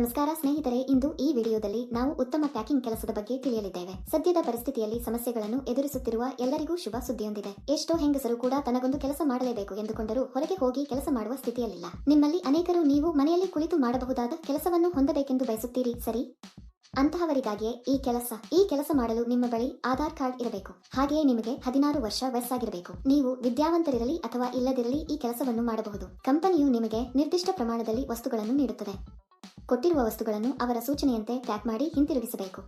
ನಮಸ್ಕಾರ ಸ್ನೇಹಿತರೆ, ಇಂದು ಈ ವಿಡಿಯೋದಲ್ಲಿ ನಾವು ಉತ್ತಮ ಪ್ಯಾಕಿಂಗ್ ಕೆಲಸದ ಬಗ್ಗೆ ತಿಳಿಯಲಿದ್ದೇವೆ. ಸದ್ಯದ ಪರಿಸ್ಥಿತಿಯಲ್ಲಿ ಸಮಸ್ಯೆಗಳನ್ನು ಎದುರಿಸುತ್ತಿರುವ ಎಲ್ಲರಿಗೂ ಶುಭ ಸುದ್ದಿಯೊಂದಿದೆ. ಎಷ್ಟೋ ಹೆಂಗಸರು ಕೂಡ ತನಗೊಂದು ಕೆಲಸ ಮಾಡಲೇಬೇಕು ಎಂದುಕೊಂಡರೂ ಹೊರಗೆ ಹೋಗಿ ಕೆಲಸ ಮಾಡುವ ಸ್ಥಿತಿಯಲ್ಲಿಲ್ಲ. ನಿಮ್ಮಲ್ಲಿ ಅನೇಕರು ನೀವು ಮನೆಯಲ್ಲಿ ಕುಳಿತು ಮಾಡಬಹುದಾದ ಕೆಲಸವನ್ನು ಹೊಂದಬೇಕೆಂದು ಬಯಸುತ್ತೀರಿ, ಸರಿ? ಅಂತಹವರಿಗಾಗಿಯೇ ಈ ಕೆಲಸ ಈ ಕೆಲಸ ಮಾಡಲು ನಿಮ್ಮ ಬಳಿ ಆಧಾರ್ ಕಾರ್ಡ್ ಇರಬೇಕು. ಹಾಗೆಯೇ ನಿಮಗೆ ಹದಿನಾರು ವರ್ಷ ವಯಸ್ಸಾಗಿರಬೇಕು. ನೀವು ವಿದ್ಯಾವಂತರಿರಲಿ ಅಥವಾ ಇಲ್ಲದಿರಲಿ ಈ ಕೆಲಸವನ್ನು ಮಾಡಬಹುದು. ಕಂಪನಿಯು ನಿಮಗೆ ನಿರ್ದಿಷ್ಟ ಪ್ರಮಾಣದಲ್ಲಿ ವಸ್ತುಗಳನ್ನು ನೀಡುತ್ತದೆ. ಕೊಟ್ಟಿರುವ ವಸ್ತುಗಳನ್ನು ಅವರ ಸೂಚನೆಯಂತೆ ಪ್ಯಾಕ್ ಮಾಡಿ ಹಿಂತಿರುಗಿಸಬೇಕು.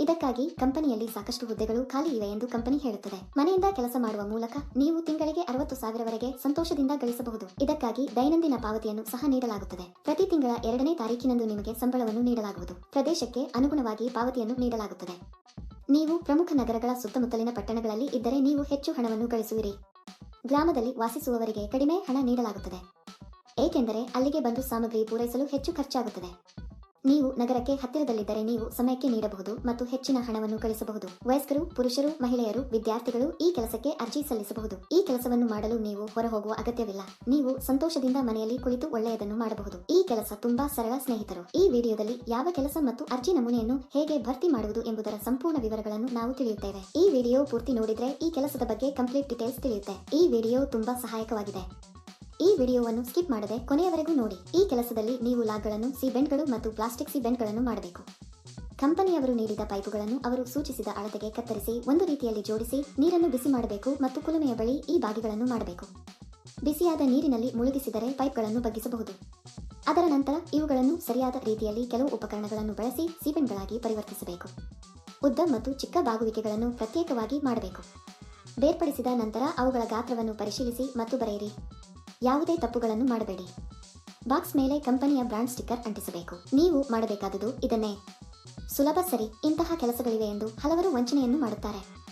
ಇದಕ್ಕಾಗಿ ಕಂಪನಿಯಲ್ಲಿ ಸಾಕಷ್ಟು ಹುದ್ದೆಗಳು ಖಾಲಿ ಇವೆ ಎಂದು ಕಂಪನಿ ಹೇಳುತ್ತದೆ. ಮನೆಯಿಂದ ಕೆಲಸ ಮಾಡುವ ಮೂಲಕ ನೀವು ತಿಂಗಳಿಗೆ ಅರವತ್ತು ಸಾವಿರವರೆಗೆ ಸಂತೋಷದಿಂದ ಗಳಿಸಬಹುದು. ಇದಕ್ಕಾಗಿ ದೈನಂದಿನ ಪಾವತಿಯನ್ನು ಸಹ ನೀಡಲಾಗುತ್ತದೆ. ಪ್ರತಿ ತಿಂಗಳ ಎರಡನೇ ತಾರೀಕಿನಂದು ನಿಮಗೆ ಸಂಬಳವನ್ನು ನೀಡಲಾಗುವುದು. ಪ್ರದೇಶಕ್ಕೆ ಅನುಗುಣವಾಗಿ ಪಾವತಿಯನ್ನು ನೀಡಲಾಗುತ್ತದೆ. ನೀವು ಪ್ರಮುಖ ನಗರಗಳ ಸುತ್ತಮುತ್ತಲಿನ ಪಟ್ಟಣಗಳಲ್ಲಿ ಇದ್ದರೆ ನೀವು ಹೆಚ್ಚು ಹಣವನ್ನು ಗಳಿಸುವಿರಿ. ಗ್ರಾಮದಲ್ಲಿ ವಾಸಿಸುವವರಿಗೆ ಕಡಿಮೆ ಹಣ ನೀಡಲಾಗುತ್ತದೆ. ಏಕೆಂದರೆ ಅಲ್ಲಿಗೆ ಬಂದು ಸಾಮಗ್ರಿ ಪೂರೈಸಲು ಹೆಚ್ಚು ಖರ್ಚಾಗುತ್ತದೆ. ನೀವು ನಗರಕ್ಕೆ ಹತ್ತಿರದಲ್ಲಿದ್ದರೆ ನೀವು ಸಮಯಕ್ಕೆ ನೀಡಬಹುದು ಮತ್ತು ಹೆಚ್ಚಿನ ಹಣವನ್ನು ಗಳಿಸಬಹುದು. ವಯಸ್ಕರು, ಪುರುಷರು, ಮಹಿಳೆಯರು, ವಿದ್ಯಾರ್ಥಿಗಳು ಈ ಕೆಲಸಕ್ಕೆ ಅರ್ಜಿ ಸಲ್ಲಿಸಬಹುದು. ಈ ಕೆಲಸವನ್ನು ಮಾಡಲು ನೀವು ಹೊರಹೋಗುವ ಅಗತ್ಯವಿಲ್ಲ. ನೀವು ಸಂತೋಷದಿಂದ ಮನೆಯಲ್ಲಿ ಕುಳಿತು ಒಳ್ಳೆಯದನ್ನು ಮಾಡಬಹುದು. ಈ ಕೆಲಸ ತುಂಬಾ ಸರಳ, ಸ್ನೇಹಿತರು. ಈ ವಿಡಿಯೋದಲ್ಲಿ ಯಾವ ಕೆಲಸ ಮತ್ತು ಅರ್ಜಿ ನಮೂನೆಯನ್ನು ಹೇಗೆ ಭರ್ತಿ ಮಾಡುವುದು ಎಂಬುದರ ಸಂಪೂರ್ಣ ವಿವರಗಳನ್ನು ನಾವು ತಿಳಿಯುತ್ತೇವೆ. ಈ ವಿಡಿಯೋ ಪೂರ್ತಿ ನೋಡಿದ್ರೆ ಈ ಕೆಲಸದ ಬಗ್ಗೆ ಕಂಪ್ಲೀಟ್ ಡೀಟೇಲ್ಸ್ ತಿಳಿಯುತ್ತೆ. ಈ ವಿಡಿಯೋ ತುಂಬಾ ಸಹಾಯಕವಾಗಿದೆ. ಈ ವಿಡಿಯೋವನ್ನು ಸ್ಕಿಪ್ ಮಾಡದೆ ಕೊನೆಯವರೆಗೂ ನೋಡಿ. ಈ ಕೆಲಸದಲ್ಲಿ ನೀವು ಲಾಗ್ಗಳನ್ನು ಸಿಬೆಂಡ್ಗಳು ಮತ್ತು ಪ್ಲಾಸ್ಟಿಕ್ ಸಿಬೆಂಡ್ಗಳನ್ನು ಮಾಡಬೇಕು. ಕಂಪನಿಯವರು ನೀಡಿದ ಪೈಪುಗಳನ್ನು ಅವರು ಸೂಚಿಸಿದ ಅಳತೆಗೆ ಕತ್ತರಿಸಿ, ಒಂದು ರೀತಿಯಲ್ಲಿ ಜೋಡಿಸಿ, ನೀರನ್ನು ಬಿಸಿ ಮಾಡಬೇಕು ಮತ್ತು ಕುಲುಮೆಯ ಬಳಿ ಈ ಬಾಗಿಗಳನ್ನು ಮಾಡಬೇಕು. ಬಿಸಿಯಾದ ನೀರಿನಲ್ಲಿ ಮುಳುಗಿಸಿದರೆ ಪೈಪ್ಗಳನ್ನು ಬಗ್ಗಿಸಬಹುದು. ಅದರ ನಂತರ ಇವುಗಳನ್ನು ಸರಿಯಾದ ರೀತಿಯಲ್ಲಿ ಕೆಲವು ಉಪಕರಣಗಳನ್ನು ಬಳಸಿ ಸಿಬೆಂಟ್ಗಳಾಗಿ ಪರಿವರ್ತಿಸಬೇಕು. ಉದ್ದ ಮತ್ತು ಚಿಕ್ಕ ಬಾಗುವಿಕೆಗಳನ್ನು ಪ್ರತ್ಯೇಕವಾಗಿ ಮಾಡಬೇಕು. ಬೇರ್ಪಡಿಸಿದ ನಂತರ ಅವುಗಳ ಗಾತ್ರವನ್ನು ಪರಿಶೀಲಿಸಿ ಮತ್ತು ಬರೆಯಿರಿ. ಯಾವುದೇ ತಪ್ಪುಗಳನ್ನು ಮಾಡಬೇಡಿ. ಬಾಕ್ಸ್ ಮೇಲೆ ಕಂಪನಿಯ ಬ್ರಾಂಡ್ ಸ್ಟಿಕ್ಕರ್ ಅಂಟಿಸಬೇಕು. ನೀವು ಮಾಡಬೇಕಾದುದು ಇದನ್ನೇ. ಸುಲಭ ಸರಿ, ಇಂತಹ ಕೆಲಸಗಳಿವೆ ಎಂದು ಹಲವರು ವಂಚನೆಯನ್ನು ಮಾಡುತ್ತಾರೆ.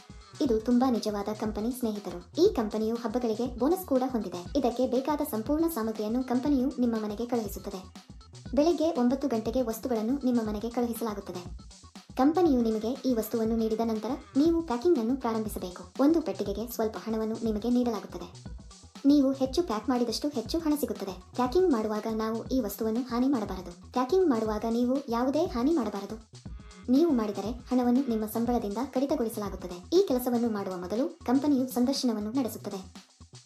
ಇದು ತುಂಬಾ ನಿಜವಾದ ಕಂಪನಿ ಸ್ನೇಹಿತರು. ಈ ಕಂಪನಿಯು ಹಬ್ಬಗಳಿಗೆ ಬೋನಸ್ ಕೂಡ ಹೊಂದಿದೆ. ಇದಕ್ಕೆ ಬೇಕಾದ ಸಂಪೂರ್ಣ ಸಾಮಗ್ರಿಯನ್ನು ಕಂಪನಿಯು ನಿಮ್ಮ ಮನೆಗೆ ಕಳುಹಿಸುತ್ತದೆ. ಬೆಳಿಗ್ಗೆ ಒಂಬತ್ತು ಗಂಟೆಗೆ ವಸ್ತುಗಳನ್ನು ನಿಮ್ಮ ಮನೆಗೆ ಕಳುಹಿಸಲಾಗುತ್ತದೆ. ಕಂಪನಿಯು ನಿಮಗೆ ಈ ವಸ್ತುವನ್ನು ನೀಡಿದ ನಂತರ ನೀವು ಪ್ಯಾಕಿಂಗ್ ಅನ್ನು ಪ್ರಾರಂಭಿಸಬೇಕು. ಒಂದು ಪೆಟ್ಟಿಗೆಗೆ ಸ್ವಲ್ಪ ಹಣವನ್ನು ನಿಮಗೆ ನೀಡಲಾಗುತ್ತದೆ. ನೀವು ಹೆಚ್ಚು ಪ್ಯಾಕ್ ಮಾಡಿದಷ್ಟು ಹೆಚ್ಚು ಹಣ ಸಿಗುತ್ತದೆ. ಪ್ಯಾಕಿಂಗ್ ಮಾಡುವಾಗ ನಾವು ಈ ವಸ್ತುವನ್ನು ಹಾನಿ ಮಾಡಬಾರದು. ಪ್ಯಾಕಿಂಗ್ ಮಾಡುವಾಗ ನೀವು ಯಾವುದೇ ಹಾನಿ ಮಾಡಬಾರದು. ನೀವು ಮಾಡಿದರೆ ಹಣವನ್ನು ನಿಮ್ಮ ಸಂಬಳದಿಂದ ಕಡಿತಗೊಳಿಸಲಾಗುತ್ತದೆ. ಈ ಕೆಲಸವನ್ನು ಮಾಡುವ ಮೊದಲು ಕಂಪನಿಯು ಸಂದರ್ಶನವನ್ನು ನಡೆಸುತ್ತದೆ.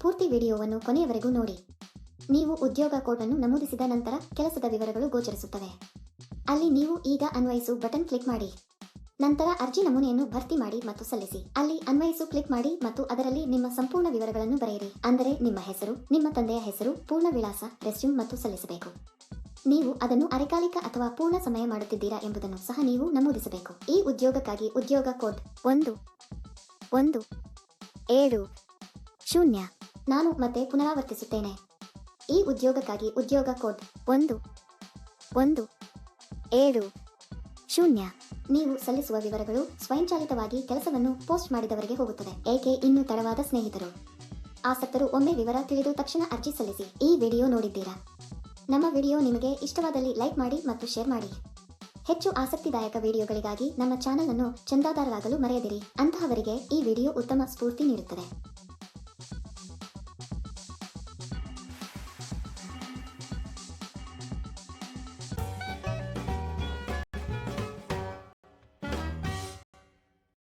ಪೂರ್ತಿ ವಿಡಿಯೋವನ್ನು ಕೊನೆಯವರೆಗೂ ನೋಡಿ. ನೀವು ಉದ್ಯೋಗ ಕೋಡ್ ಅನ್ನು ನಮೂದಿಸಿದ ನಂತರ ಕೆಲಸದ ವಿವರಗಳು ಗೋಚರಿಸುತ್ತವೆ. ಅಲ್ಲಿ ನೀವು ಈಗ ಅನ್ವಯಿಸು ಬಟನ್ ಕ್ಲಿಕ್ ಮಾಡಿ. ನಂತರ ಅರ್ಜಿ ನಮೂನೆಯನ್ನು ಭರ್ತಿ ಮಾಡಿ ಮತ್ತು ಸಲ್ಲಿಸಿ. ಅಲ್ಲಿ ಅನ್ವಯಿಸು ಕ್ಲಿಕ್ ಮಾಡಿ ಮತ್ತು ಅದರಲ್ಲಿ ನಿಮ್ಮ ಸಂಪೂರ್ಣ ವಿವರಗಳನ್ನು ಬರೆಯಿರಿ. ಅಂದರೆ ನಿಮ್ಮ ಹೆಸರು, ನಿಮ್ಮ ತಂದೆಯ ಹೆಸರು, ಪೂರ್ಣ ವಿಳಾಸ, ರೆಸ್ಯೂಮ್ ಮತ್ತು ಸಲ್ಲಿಸಬೇಕು. ನೀವು ಅದನ್ನು ಅರೆಕಾಲಿಕ ಅಥವಾ ಪೂರ್ಣ ಸಮಯ ಮಾಡುತ್ತಿದ್ದೀರಾ ಎಂಬುದನ್ನು ಸಹ ನೀವು ನಮೂದಿಸಬೇಕು. ಈ ಉದ್ಯೋಗಕ್ಕಾಗಿ ಉದ್ಯೋಗ ಕೋಡ್ ಒಂದು ಒಂದು, ಏಳು, ಶೂನ್ಯ. ನಾನು ಮತ್ತೆ ಪುನರಾವರ್ತಿಸುತ್ತೇನೆ. ಈ ಉದ್ಯೋಗಕ್ಕಾಗಿ ಉದ್ಯೋಗ ಕೋಡ್ ಒಂದು ಒಂದು, ಏಳು, ಶೂನ್ಯ. ನೀವು ಸಲ್ಲಿಸುವ ವಿವರಗಳು ಸ್ವಯಂಚಾಲಿತವಾಗಿ ಕೆಲಸವನ್ನು ಪೋಸ್ಟ್ ಮಾಡಿದವರಿಗೆ ಹೋಗುತ್ತದೆ. ಏಕೆ ಇನ್ನೂ ತಡವಾದ ಸ್ನೇಹಿತರು? ಆಸಕ್ತರು ಒಮ್ಮೆ ವಿವರ ತಿಳಿದು ತಕ್ಷಣ ಅರ್ಜಿ ಸಲ್ಲಿಸಿ. ಈ ವಿಡಿಯೋ ನೋಡಿದ್ದೀರಾ? ನಮ್ಮ ವಿಡಿಯೋ ನಿಮಗೆ ಇಷ್ಟವಾದಲ್ಲಿ ಲೈಕ್ ಮಾಡಿ ಮತ್ತು ಶೇರ್ ಮಾಡಿ. ಹೆಚ್ಚು ಆಸಕ್ತಿದಾಯಕ ವಿಡಿಯೋಗಳಿಗಾಗಿ ನಮ್ಮ ಚಾನೆಲ್ ಅನ್ನು ಚಂದಾದಾರರಾಗಲು ಮರೆಯದಿರಿ. ಅಂತಹವರಿಗೆ ಈ ವಿಡಿಯೋ ಉತ್ತಮ ಸ್ಫೂರ್ತಿ ನೀಡುತ್ತದೆ.